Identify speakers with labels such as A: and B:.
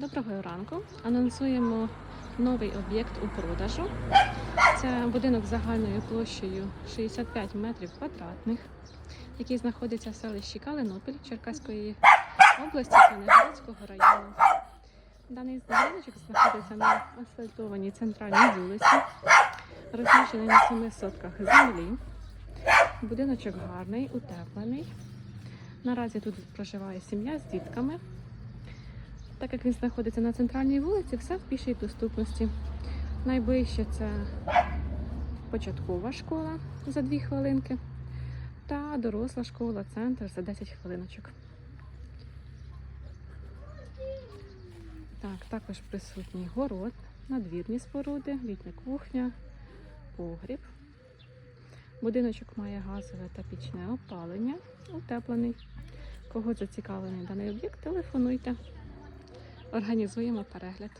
A: Доброго ранку. Анонсуємо новий об'єкт у продажу. Це будинок загальною площею 65 метрів квадратних, який знаходиться в селищі Калинопіль Черкаської області Кенеградського району. Даний будиночок знаходиться на асфальтованій центральній вулиці, розміщений на 7 сотках землі. Будиночок гарний, утеплений. Наразі тут проживає сім'я з дітками. Так як він знаходиться на центральній вулиці, все в пішій доступності. Найближче це початкова школа за 2 хвилинки та доросла школа, центр за 10 хвилиночок. Так, також присутній город, надвірні споруди, літня кухня, погріб. Будиночок має газове та пічне опалення, утеплений. Кого зацікавлений даний об'єкт, телефонуйте. Організуємо перегляд.